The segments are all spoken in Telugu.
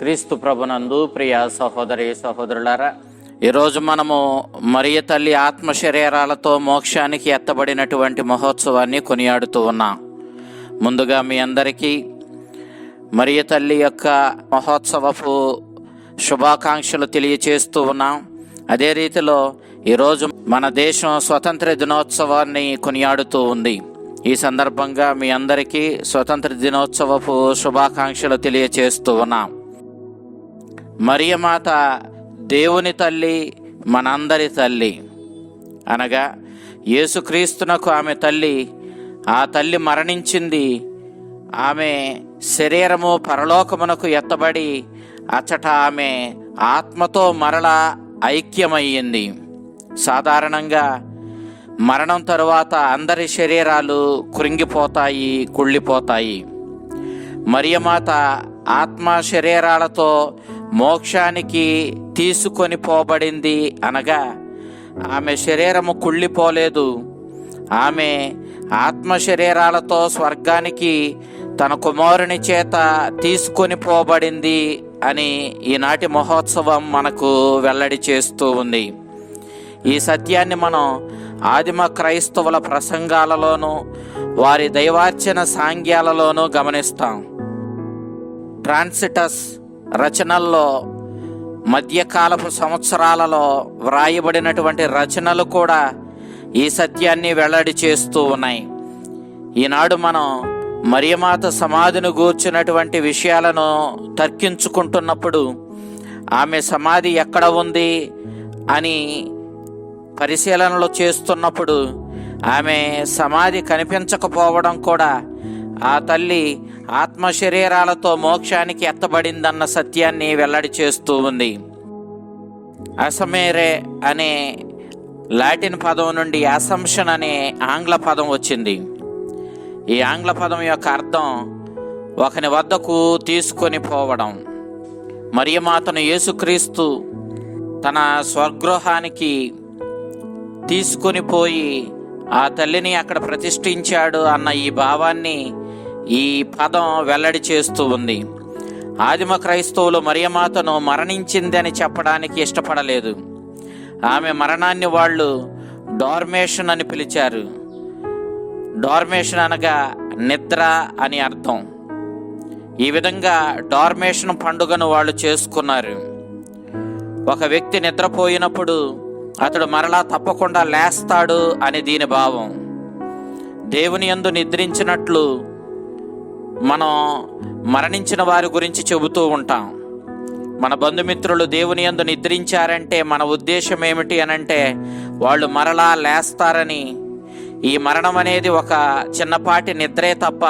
క్రీస్తు ప్రభునందు ప్రియ సహోదరి సహోదరులారా ఈరోజు మనము మరియ తల్లి ఆత్మ శరీరాలతో మోక్షానికి ఎత్తబడినటువంటి మహోత్సవాన్ని కొనియాడుతూ ఉన్నాం. ముందుగా మీ అందరికీ మరియ తల్లి యొక్క మహోత్సవపు శుభాకాంక్షలు తెలియచేస్తూ ఉన్నాం. అదే రీతిలో ఈరోజు మన దేశం స్వతంత్ర దినోత్సవాన్ని కొనియాడుతూ ఉంది. ఈ సందర్భంగా మీ అందరికీ స్వతంత్ర దినోత్సవపు శుభాకాంక్షలు తెలియచేస్తూ ఉన్నాం. మరియమాత దేవుని తల్లి మనందరి తల్లి. అనగా యేసుక్రీస్తునకు ఆమె తల్లి ఆ తల్లి మరణించింది. ఆమె శరీరము పరలోకమునకు ఎత్తబడి అచ్చట ఆమె ఆత్మతో మరల ఐక్యమయ్యింది. సాధారణంగా మరణం తరువాత అందరి శరీరాలు కృంగిపోతాయి కుళ్ళిపోతాయి. మరియమాత ఆత్మ శరీరాలతో మోక్షానికి తీసుకొని పోబడింది అనగా ఆమె శరీరము కుళ్ళిపోలేదు. ఆమె ఆత్మ శరీరాలతో స్వర్గానికి తన కుమారుని చేత తీసుకొని పోబడింది అని ఈనాటి మహోత్సవం మనకు వెల్లడి చేస్తూ ఉంది. ఈ సత్యాన్ని మనం ఆదిమ క్రైస్తవుల ప్రసంగాలలోనూ వారి దైవార్చన సాంగ్యాలలోనూ గమనిస్తాం. ట్రాన్సిటస్ రచనల్లో మధ్యకాలపు సంవత్సరాలలో వ్రాయబడినటువంటి రచనలు కూడా ఈ సత్యాన్ని వెల్లడి చేస్తూ ఉన్నాయి. ఈనాడు మనం మరియమాత సమాధిని గూర్చినటువంటి విషయాలను తర్కించుకుంటున్నప్పుడు ఆమె సమాధి ఎక్కడ ఉంది అని పరిశీలనలు చేస్తున్నప్పుడు ఆమె సమాధి కనిపించకపోవడం కూడా ఆ తల్లి ఆత్మ శరీరాలతో మోక్షానికి ఎత్తబడిందన్న సత్యాన్ని వెల్లడి చేస్తూ ఉంది. అసమేరే అనే లాటిన్ పదం నుండి అసంప్షన్ అనే ఆంగ్ల పదం వచ్చింది. ఈ ఆంగ్ల పదం యొక్క అర్థం ఒకని వద్దకు తీసుకొని పోవడం. మరియమాతను యేసుక్రీస్తు తన స్వగృహానికి తీసుకొని పోయి ఆ తల్లిని అక్కడ ప్రతిష్ఠించాడు అన్న ఈ భావాన్ని ఈ పదం వెల్లడి చేస్తూ ఉంది. ఆదిమ క్రైస్తవులు మరియమాతను మరణించిందని చెప్పడానికి ఇష్టపడలేదు. ఆమె మరణాన్ని వాళ్ళు డార్మేషన్ అని పిలిచారు. డార్మేషన్ అనగా నిద్ర అని అర్థం. ఈ విధంగా డార్మేషన్ పండుగను వాళ్ళు చేసుకున్నారు. ఒక వ్యక్తి నిద్రపోయినప్పుడు అతడు మరలా తప్పకుండా లేస్తాడు అని దీని భావం. దేవుని యందు నిద్రించినట్లు మనం మరణించిన వారి గురించి చెబుతూ ఉంటాం. మన బంధుమిత్రులు దేవుని యందు నిద్రించారంటే మన ఉద్దేశం ఏమిటి అనంటే వాళ్ళు మరలా లేస్తారని. ఈ మరణం అనేది ఒక చిన్నపాటి నిద్రే తప్ప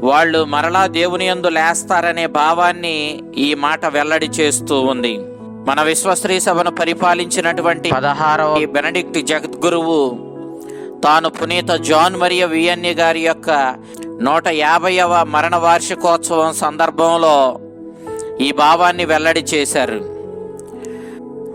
వాళ్ళు మరలా దేవుని యందు లేస్తారనే భావాన్ని ఈ మాట వెల్లడి చేస్తూ ఉంది. మన విశ్వశ్రీ సభను పరిపాలించినటువంటి పదహారవ బెనడిక్ట్ జగద్గురువు తాను పునీత జాన్ మరియ వియన్ని గారి యొక్క నూట యాభైవ మరణ వార్షికోత్సవం సందర్భంలో ఈ భావాన్ని వెల్లడి చేశారు.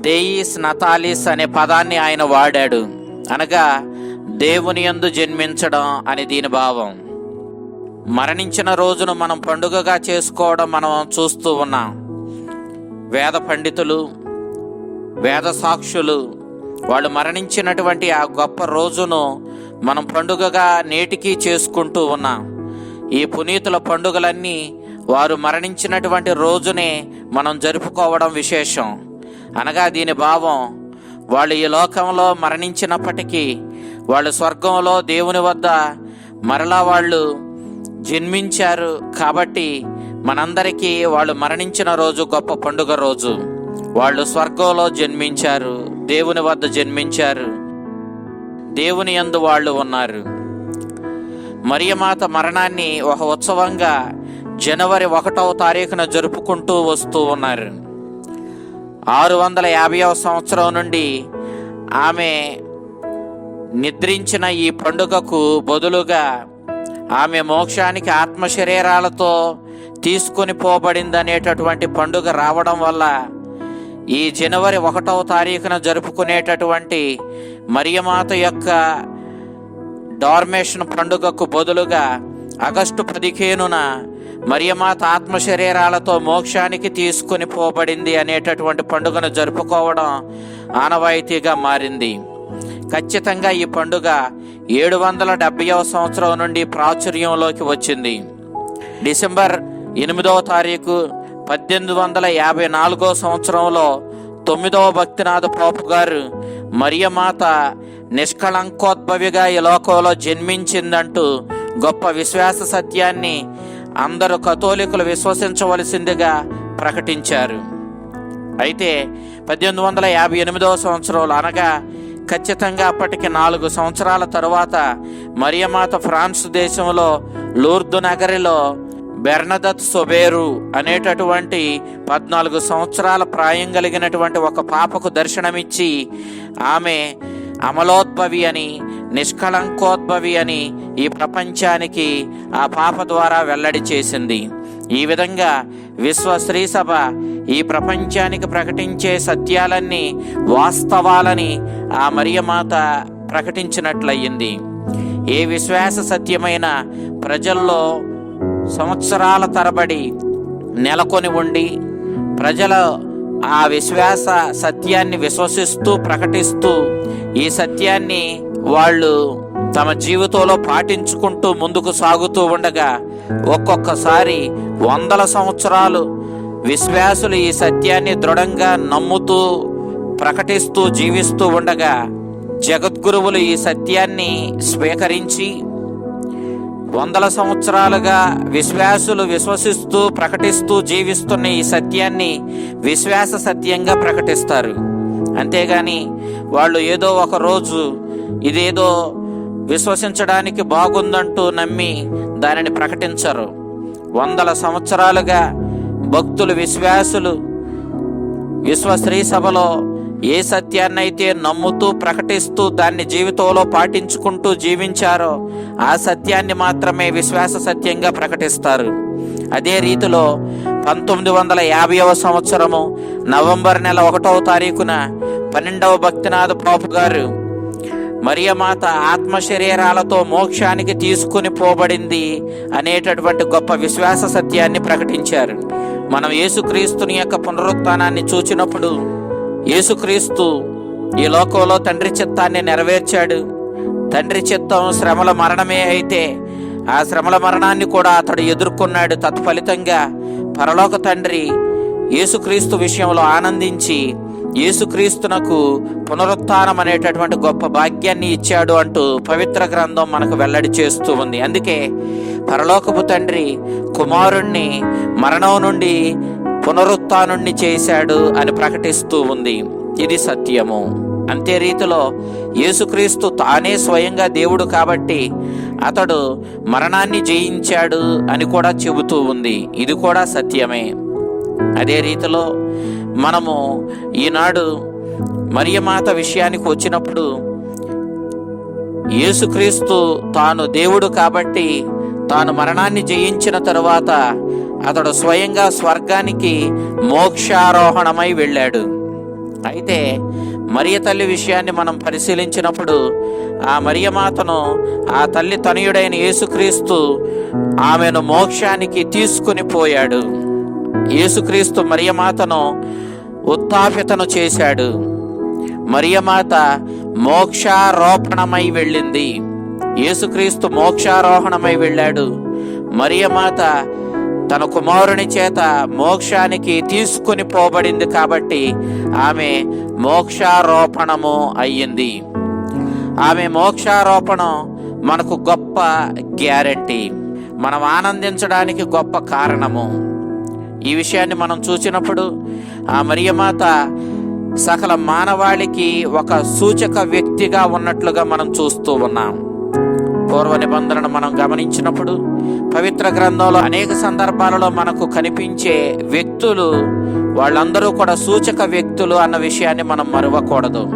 దేయిస్ నతాలిస్ అనే పదాన్ని ఆయన వాడాడు. అనగా దేవుని యందు జన్మించడం అని దీని భావం. మరణించిన రోజును మనం పండుగగా చేసుకోవడం మనం చూస్తూ ఉన్నాం. వేద పండితులు వేద సాక్షులు వాళ్ళు మరణించినటువంటి ఆ గొప్ప రోజును మనం పండుగగా నేటికి చేసుకుంటూ ఉన్నాం. ఈ పునీతుల పండుగలన్నీ వారు మరణించినటువంటి రోజునే మనం జరుపుకోవడం విశేషం. అనగా దీని భావం వాళ్ళు ఈ లోకంలో మరణించినప్పటికీ వాళ్ళు స్వర్గంలో దేవుని వద్ద మరలా వాళ్ళు జన్మించారు కాబట్టి మనందరికీ వాళ్ళు మరణించిన రోజు గొప్ప పండుగ రోజు. వాళ్ళు స్వర్గంలో జన్మించారు దేవుని వద్ద జన్మించారు. దేవుని యందు వాళ్ళు ఉన్నారు. మరియమాత మరణాన్ని ఒక ఉత్సవంగా జనవరి ఒకటవ తారీఖున జరుపుకుంటూ వస్తూ ఉన్నారు. ఆరు వందల యాభైవ సంవత్సరం నుండి ఆమె నిద్రించిన ఈ పండుగకు బదులుగా ఆమె మోక్షానికి ఆత్మ శరీరాలతో తీసుకొని పోబడిందనేటటువంటి పండుగ రావడం వల్ల ఈ జనవరి ఒకటవ తారీఖున జరుపుకునేటటువంటి మరియమాత యొక్క డార్మేషన్ పండుగకు బదులుగా ఆగస్టు పదిహేనున మరియమాత ఆత్మ శరీరాలతో మోక్షానికి తీసుకుని పోబడింది అనేటటువంటి పండుగను జరుపుకోవడం ఆనవాయితీగా మారింది. ఖచ్చితంగా ఈ పండుగ ఏడు వందల డెబ్బైవ సంవత్సరం నుండి ప్రాచుర్యంలోకి వచ్చింది. డిసెంబర్ ఎనిమిదవ తారీఖు పద్దెనిమిది వందల యాభై నాలుగో సంవత్సరంలో తొమ్మిదవ భక్తినాథ పోపు గారు మరియమాత నిష్కళంకోద్భవిగా ఈ లోకంలో జన్మించిందంటూ గొప్ప విశ్వాస సత్యాన్ని అందరూ కథోలికులు విశ్వసించవలసిందిగా ప్రకటించారు. అయితే పద్దెనిమిది వందల యాభై ఎనిమిదవ సంవత్సరంలో అనగా ఖచ్చితంగా అప్పటికి నాలుగు సంవత్సరాల తరువాత మరియమాత ఫ్రాన్స్ దేశంలో లూర్దు నగరిలో బెర్నదత్ సొబేరు అనేటటువంటి పద్నాలుగు సంవత్సరాల ప్రాయం కలిగినటువంటి ఒక పాపకు దర్శనమిచ్చి ఆమె అమలోద్భవి అని నిష్కళంకోద్భవి అని ఈ ప్రపంచానికి ఆ పాప ద్వారా వెల్లడి చేసింది. ఈ విధంగా విశ్వ స్త్రీ సభ ఈ ప్రపంచానికి ప్రకటించే సత్యాలన్నీ వాస్తవాలని ఆ మరియమాత ప్రకటించినట్లయింది. ఏ విశ్వాస సత్యమైన ప్రజల్లో సంవత్సరాల తరబడి నెలకొని ఉండి ప్రజల ఆ విశ్వాస సత్యాన్ని విశ్వసిస్తూ ప్రకటిస్తూ ఈ సత్యాన్ని వాళ్ళు తమ జీవితంలో పాటించుకుంటూ ముందుకు సాగుతూ ఉండగా ఒక్కొక్కసారి వందల సంవత్సరాలు విశ్వాసులు ఈ సత్యాన్ని దృఢంగా నమ్ముతూ ప్రకటిస్తూ జీవిస్తూ ఉండగా జగద్గురువులు ఈ సత్యాన్ని స్వీకరించి వందల సంవత్సరాలుగా విశ్వాసులు విశ్వసిస్తూ ప్రకటిస్తూ జీవిస్తున్న ఈ సత్యాన్ని విశ్వాస సత్యంగా ప్రకటిస్తారు. అంతేగాని వాళ్ళు ఏదో ఒక రోజు ఇదేదో విశ్వసించడానికి బాగుందంటూ నమ్మి దానిని ప్రకటించరు. వందల సంవత్సరాలుగా భక్తులు విశ్వాసులు విశ్వ స్త్రీ సభలో ఏ సత్యాన్నైతే నమ్ముతూ ప్రకటిస్తూ దాన్ని జీవితంలో పాటించుకుంటూ జీవించారో ఆ సత్యాన్ని మాత్రమే విశ్వాస సత్యంగా ప్రకటిస్తారు. అదే రీతిలో పంతొమ్మిది వందల యాభైవ సంవత్సరము నవంబర్ నెల ఒకటవ తారీఖున పన్నెండవ భక్తినాథ పాపు గారు మరియమాత ఆత్మ శరీరాలతో మోక్షానికి తీసుకుని పోబడింది అనేటటువంటి గొప్ప విశ్వాస సత్యాన్ని ప్రకటించారు. మనం యేసుక్రీస్తుని యొక్క పునరుత్థానాన్ని చూచినప్పుడు యేసుక్రీస్తు ఈ లోకంలో తండ్రి చిత్తాన్ని నెరవేర్చాడు. తండ్రి చిత్తం శ్రమల మరణమే అయితే ఆ శ్రమల మరణాన్ని కూడా అతడు ఎదుర్కొన్నాడు. తత్ఫలితంగా పరలోక తండ్రి యేసుక్రీస్తు విషయంలో ఆనందించి యేసుక్రీస్తునకు పునరుత్నం అనేటటువంటి గొప్ప భాగ్యాన్ని ఇచ్చాడు అంటూ పవిత్ర గ్రంథం మనకు వెల్లడి చేస్తూ ఉంది. అందుకే పరలోకపు తండ్రి కుమారుణ్ణి మరణం నుండి పునరుత్థానుణ్ణి చేశాడు అని ప్రకటిస్తూ ఉంది. ఇది సత్యము. అంతే రీతిలో యేసుక్రీస్తు తానే స్వయంగా దేవుడు కాబట్టి అతడు మరణాన్ని జయించాడు అని కూడా చెబుతూ ఉంది. ఇది కూడా సత్యమే. అదే రీతిలో మనము ఈనాడు మరియమాత విషయానికి వచ్చినప్పుడు యేసుక్రీస్తు తాను దేవుడు కాబట్టి తాను మరణాన్ని జయించిన తరువాత అతడు స్వయంగా స్వర్గానికి మోక్షారోహణమై వెళ్ళాడు. అయితే మరియ తల్లి విషయాన్ని మనం పరిశీలించినప్పుడు ఆ మరియమాతను ఆ తల్లి తనయుడైన యేసుక్రీస్తు ఆమెను మోక్షానికి తీసుకుని పోయాడు. యేసుక్రీస్తు మరియమాతను ఉత్థాపితను చేశాడు. మరియమాత మోక్షారోపణమై వెళ్ళింది. యేసుక్రీస్తు మోక్షారోహణమై వెళ్ళాడు. మరియమాత తన కుమారుని చేత మోక్షానికి తీసుకుని పోబడింది కాబట్టి ఆమె మోక్షారోపణము అయ్యింది. ఆమె మోక్షారోపణం మనకు గొప్ప గ్యారంటీ. మనం ఆనందించడానికి గొప్ప కారణము. ఈ విషయాన్ని మనం చూసినప్పుడు ఆ మరియమాత సకల మానవాళికి ఒక సూచక వ్యక్తిగా ఉన్నట్లుగా మనం చూస్తూ ఉన్నాం. పూర్వ నిబంధనను మనం గమనించినప్పుడు పవిత్ర గ్రంథంలో అనేక సందర్భాలలో మనకు కనిపించే వ్యక్తులు వాళ్ళందరూ కూడా సూచక వ్యక్తులు అన్న విషయాన్ని మనం మరవకూడదు.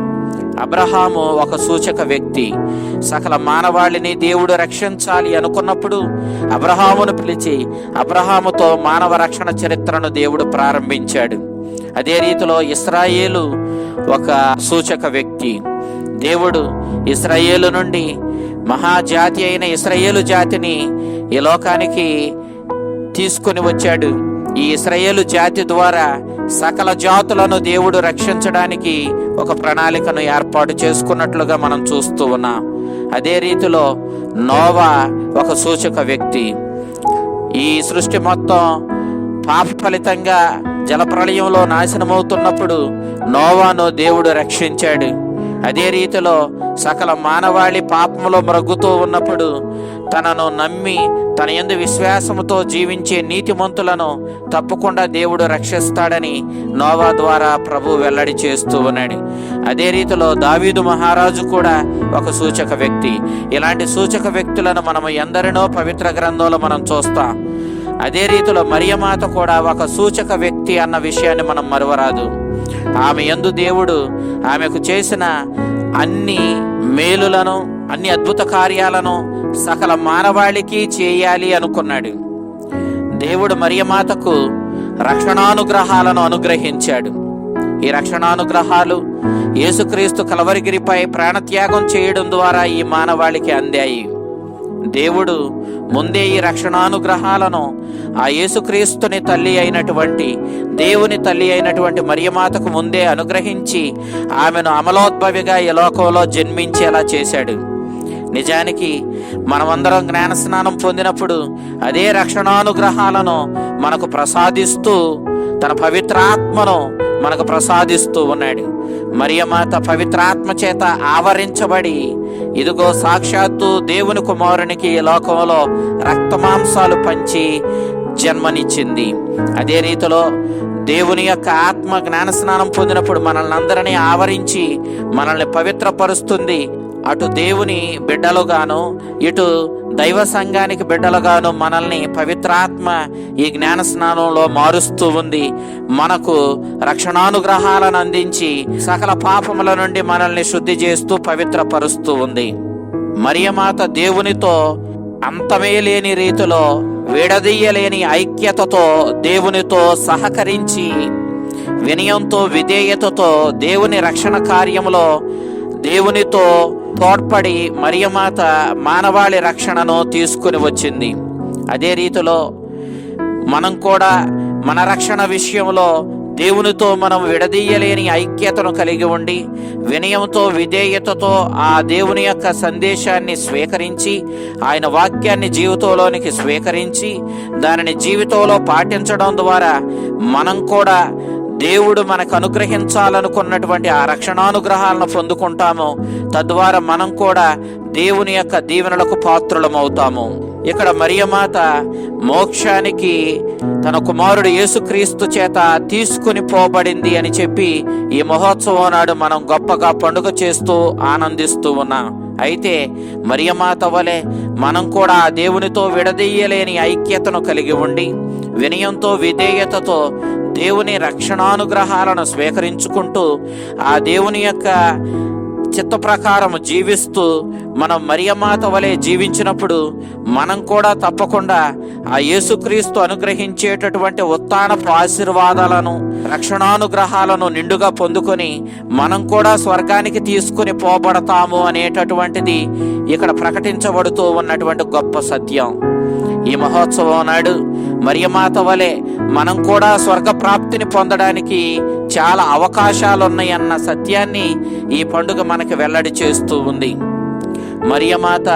అబ్రహాము ఒక సూచక వ్యక్తి. సకల మానవాళిని దేవుడు రక్షించాలి అనుకున్నప్పుడు అబ్రహామును పిలిచి అబ్రహాముతో మానవ రక్షణ చరిత్రను దేవుడు ప్రారంభించాడు. అదే రీతిలో ఇస్రాయేలు ఒక సూచక వ్యక్తి. దేవుడు ఇస్రాయేలు నుండి మహాజాతి అయిన ఇస్రయేలు జాతిని ఈ లోకానికి తీసుకొని వచ్చాడు. ఈ ఇస్రయేలు జాతి ద్వారా సకల జాతులను దేవుడు రక్షించడానికి ఒక ప్రణాళికను ఏర్పాటు చేసుకున్నట్లుగా మనం చూస్తూ ఉన్నాం. అదే రీతిలో నోవా ఒక సూచక వ్యక్తి. ఈ సృష్టి మొత్తం పాప ఫలితంగా జలప్రళయంలో నాశనమవుతున్నప్పుడు నోవాను దేవుడు రక్షించాడు. అదే రీతిలో సకల మానవాళి పాపములో మ్రగ్గుతూ ఉన్నప్పుడు తనను నమ్మి తన ఎందు విశ్వాసముతో జీవించే నీతిమంతులను తప్పకుండా దేవుడు రక్షిస్తాడని నోవా ద్వారా ప్రభు వెల్లడి చేస్తూ ఉన్నాడు. అదే రీతిలో దావీదు మహారాజు కూడా ఒక సూచక వ్యక్తి. ఇలాంటి సూచక వ్యక్తులను మనము ఎందరినో పవిత్ర గ్రంథంలో మనం చూస్తాం. అదే రీతిలో మరియమాత కూడా ఒక సూచక వ్యక్తి అన్న విషయాన్ని మనం మరువరాదు. ఆమె ఎందు దేవుడు ఆమెకు చేసిన అన్ని మేలులను అన్ని అద్భుత కార్యాలను సకల మానవాళికి చేయాలి అనుకున్నాడు. దేవుడు మరియమాతకు రక్షణానుగ్రహాలను అనుగ్రహించాడు. ఈ రక్షణానుగ్రహాలు యేసుక్రీస్తు కలవరిగిరిపై ప్రాణత్యాగం చేయడం ద్వారా ఈ మానవాళికి అందాయి. దేవుడు ముందే ఈ రక్షణానుగ్రహాలను ఆ యేసుక్రీస్తుని తల్లి అయినటువంటి దేవుని తల్లి అయినటువంటి మరియమాతకు ముందే అనుగ్రహించి ఆమెను అమలోద్భవిగా ఈ లోకంలో జన్మించేలా చేశాడు. నిజానికి మనమందరం జ్ఞానస్నానం పొందినప్పుడు అదే రక్షణానుగ్రహాలను మనకు ప్రసాదిస్తూ తన పవిత్రాత్మను మనకు ప్రసాదిస్తూ ఉన్నాడు. మరియమాత పవిత్రాత్మ చేత ఆవరించబడి ఇదిగో సాక్షాత్తు దేవుని కుమారునికి లోకంలో రక్తమాంసాలు పంచి జన్మనిచ్చింది. అదే రీతిలో దేవుని యొక్క ఆత్మ జ్ఞానస్నానం పొందినప్పుడు మనల్ని అందరినీ ఆవరించి మనల్ని పవిత్రపరుస్తుంది. అటు దేవుని బిడ్డలుగాను ఇటు దైవ సంఘానికి బిడ్డలుగాను మనల్ని పవిత్రాత్మ ఈ జ్ఞాన స్నానంలో మారుస్తూ ఉంది. మనకు రక్షణానుగ్రహాలను అందించి సకల పాపముల నుండి మనల్ని శుద్ధి చేస్తూ పవిత్రపరుస్తూ ఉంది. మరియమాత దేవునితో అంతమే లేని రీతిలో విడదీయలేని ఐక్యతతో దేవునితో సహకరించి వినయంతో విధేయతతో దేవుని రక్షణ కార్యములో దేవునితో తోడ్పడి మరియమాత మానవాళి రక్షణను తీసుకుని వచ్చింది. అదే రీతిలో మనం కూడా మన రక్షణ విషయంలో దేవునితో మనం విడదీయలేని ఐక్యతను కలిగి ఉండి వినయంతో విధేయతతో ఆ దేవుని యొక్క సందేశాన్ని స్వీకరించి ఆయన వాక్యాన్ని జీవితంలోనికి స్వీకరించి దానిని జీవితంలో పాటించడం ద్వారా మనం కూడా దేవుడు మనకు అనుగ్రహించాలనుకున్నటువంటి ఆ రక్షణానుగ్రహాలను పొందుకుంటాము. తద్వారా మనం కూడా దేవుని యొక్క దీవెనలకు పాత్రులమవుతాము. ఇక్కడ మరియమాత మోక్షానికి తన కుమారుడు యేసుక్రీస్తు చేత తీసుకుని పోబడింది అని చెప్పి ఈ మహోత్సవం నాడు మనం గొప్పగా పండుగ చేస్తూ ఆనందిస్తూ ఉన్నాం. అయితే మరియమాత వలె మనం కూడా ఆ దేవునితో విడదీయలేని ఐక్యతను కలిగి ఉండి వినయంతో విధేయతతో దేవుని రక్షణానుగ్రహాలను స్వీకరించుకుంటూ ఆ దేవుని యొక్క చిత్త ప్రకారం జీవిస్తూ మనం మరియమాత వలె జీవించినప్పుడు మనం కూడా తప్పకుండా ఆ యేసుక్రీస్తు అనుగ్రహించేటటువంటి ఉత్తానపు ఆశీర్వాదాలను రక్షణానుగ్రహాలను నిండుగా పొందుకొని మనం కూడా స్వర్గానికి తీసుకుని పోబడతాము అనేటటువంటిది ఇక్కడ ప్రకటించబడుతూ ఉన్నటువంటి గొప్ప సత్యం. ఈ మహోత్సవం నాడు మరియమాత వలె మనం కూడా స్వర్గ ప్రాప్తిని పొందడానికి చాలా అవకాశాలు ఉన్నాయన్న సత్యాన్ని ఈ పండుగ మనకి వెల్లడి చేస్తూ ఉంది. మరియమాత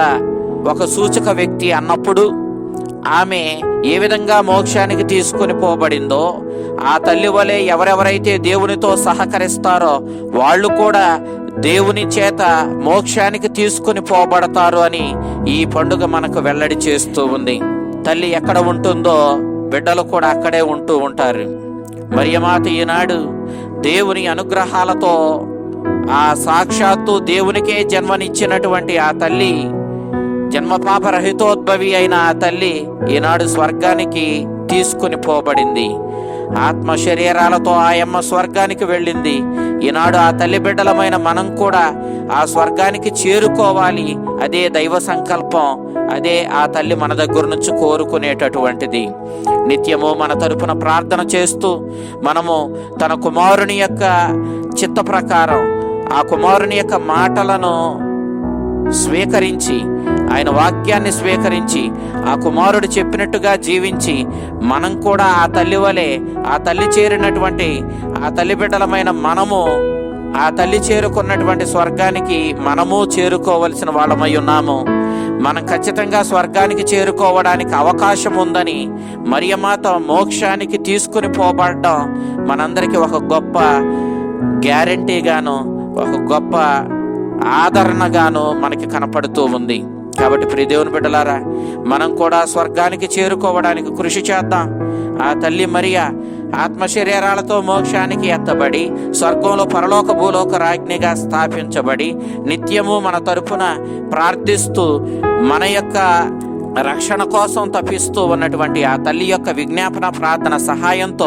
ఒక సూచక వ్యక్తి అన్నప్పుడు ఆమె ఏ విధంగా మోక్షానికి తీసుకుని పోబడిందో ఆ తల్లి వలె ఎవరెవరైతే దేవునితో సహకరిస్తారో వాళ్ళు కూడా దేవుని చేత మోక్షానికి తీసుకుని పోబడతారు అని ఈ పండుగ మనకు వెల్లడి చేస్తూ ఉంది. తల్లి ఎక్కడ ఉంటుందో బిడ్డలు కూడా అక్కడే ఉంటూ ఉంటారు. మరియమాత ఈనాడు దేవుని అనుగ్రహాలతో ఆ సాక్షాత్తు దేవునికే జన్మనిచ్చినటువంటి ఆ తల్లి జన్మపాప రహితోద్భవి అయిన ఆ తల్లి ఈనాడు స్వర్గానికి తీసుకుని పోబడింది. ఆత్మ శరీరాలతో ఆయమ్మ స్వర్గానికి వెళ్ళింది. ఈనాడు ఆ తల్లి బిడ్డలమైన మనం కూడా ఆ స్వర్గానికి చేరుకోవాలి. అదే దైవ సంకల్పం. అదే ఆ తల్లి మన దగ్గర నుంచి కోరుకునేటటువంటిది. నిత్యము మన తరపున ప్రార్థన చేస్తూ మనము తన కుమారుని యొక్క చిత్త ప్రకారం ఆ కుమారుని యొక్క మాటలను స్వీకరించి ఆయన వాక్యాన్ని స్వీకరించి ఆ కుమారుడు చెప్పినట్టుగా జీవించి మనం కూడా ఆ తల్లి వలె ఆ తల్లి చేరినటువంటి ఆ తల్లి బిడ్డలమైన మనము ఆ తల్లి చేరుకున్నటువంటి స్వర్గానికి మనము చేరుకోవలసిన వాళ్ళమై ఉన్నాము. మనం ఖచ్చితంగా స్వర్గానికి చేరుకోవడానికి అవకాశం ఉందని మరియమాత మోక్షానికి తీసుకుని పోబడడం మనందరికీ ఒక గొప్ప గ్యారంటీగాను ఒక గొప్ప ఆదరణగాను మనకి కనపడుతూ ఉంది. కాబట్టి ప్రియదేవుని బిడ్డలారా మనం కూడా స్వర్గానికి చేరుకోవడానికి కృషి చేద్దాం. ఆ తల్లి మరియా ఆత్మ శరీరాలతో మోక్షానికి ఎత్తబడి స్వర్గంలో పరలోక భూలోక రాజ్ఞిగా స్థాపించబడి నిత్యము మన తరపున ప్రార్థిస్తూ మన యొక్క రక్షణ కోసం తప్పిస్తూ ఉన్నటువంటి ఆ తల్లి యొక్క విజ్ఞాపన ప్రార్థన సహాయంతో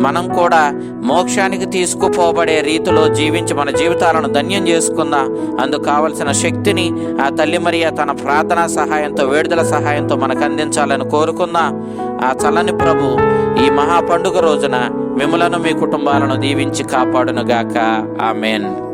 మనం కూడా మోక్షానికి తీసుకుపోబడే రీతిలో జీవించి మన జీవితాలను ధన్యం చేసుకుందాం? అందుకు కావలసిన శక్తిని ఆ తల్లి మరియ తన ప్రార్థన సహాయంతో వేడుదల సహాయంతో మనకు అందించాలని కోరుకుందాం? ఆ చల్లని ప్రభు ఈ మహా పండుగ రోజున మిమ్మలను మీ కుటుంబాలను దీవించి కాపాడునుగాక. ఆమెన్.